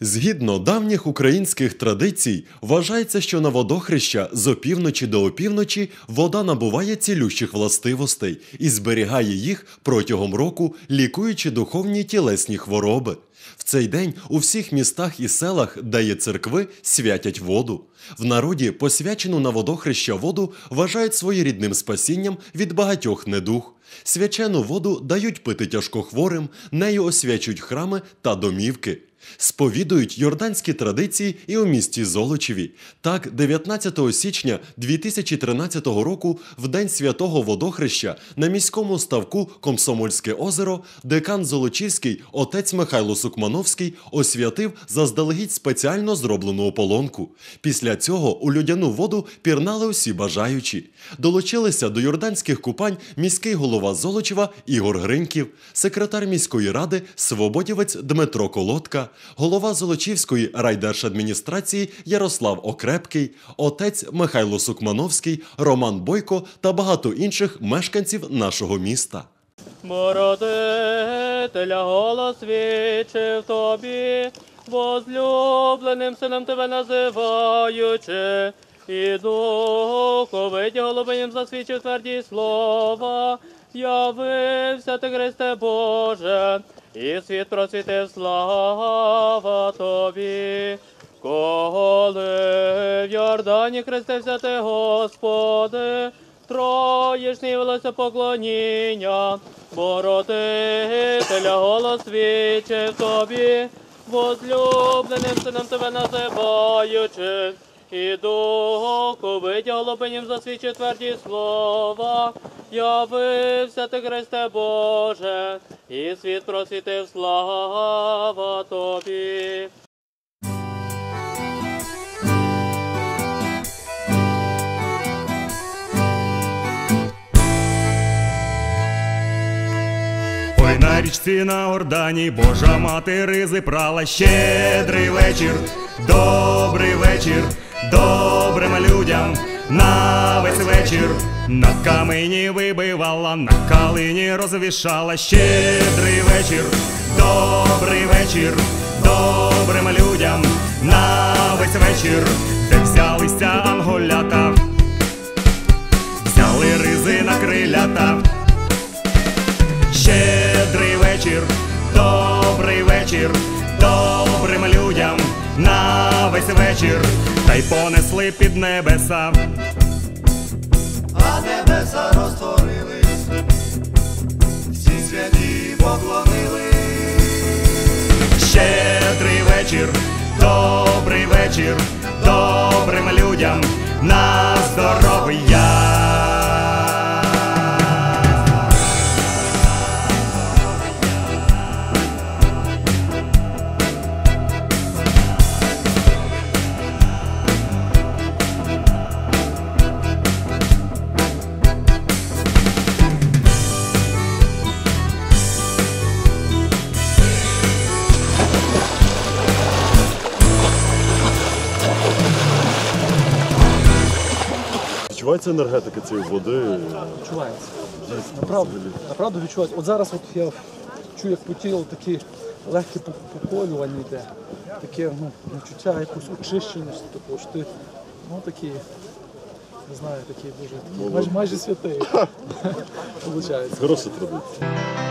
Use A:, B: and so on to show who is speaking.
A: Згідно давніх українських традицій, вважається, що на водохреща з опівночі до опівночі вода набуває цілющих властивостей і зберігає їх протягом року, лікуючи духовні тілесні хвороби. В цей день у всіх містах і селах, де є церкви, святять воду. В народі посвячену на водохреща воду вважають своєрідним спасінням від багатьох недуг. Свячену воду дають пити тяжкохворим, нею освячують храми та домівки. Сповідують йорданські традиції і у місті Золочеві. Так, 19 січня 2013 року, в день святого водохреща, на міському ставку Комсомольське озеро, декан Золочівський, отець Михайло Сукмановський, освятив заздалегідь спеціально зроблену ополонку. Після цього у людяну воду пірнали усі бажаючі. Долучилися до йорданських купань міський голова Золочева Ігор Гриньків, секретар міської ради Свободівець Дмитро Колодка, голова Золочівської райдержадміністрації Ярослав Окрепкий, отець Михайло Сукмановський, Роман Бойко та багато інших мешканців нашого міста.
B: Бородителя голос вічив тобі, возлюбленим сином тебе називаючи, і духовиді голубиням засвідчив тверді слова, явився ти, Христе Боже, і світ просвітив слава тобі. Коли в Йордані хрестився ти, Господи, Троєшній велося поклоніння, бородителя голос вічив тобі, возлюбленим сином тебе називаючи, і духу видя голубиням засвідчив тверді слова, явився ти, Христе Боже, і світ просвітив слава тобі.
C: Ой, на річці на Ордані Божа мати ризи прала щедрий вечір, добрий вечір, добрим людям на весь вечір. На камені вибивала, на калині розвішала щедрий вечір, добрий вечір, добрим людям на весь вечір, де взялися анголята, взяли ризи на крилята. Щедрий вечір, добрий вечір, вечір, та й понесли під небеса.
D: а небеса розтворились, всі святі поклонились.
C: Щедрий вечір, добрий вечір, добрим людям на
E: Відчувається енергетика цієї води.
F: відчувається. Направду, направду відчувається. От зараз от я чую, як по тілу такі легкі поколювання йде. Таке ну, відчуття якось очищення, що що ти ну такі, не знаю, такі дуже такі, майже, майже святий. Получається.
E: Хороша традиція.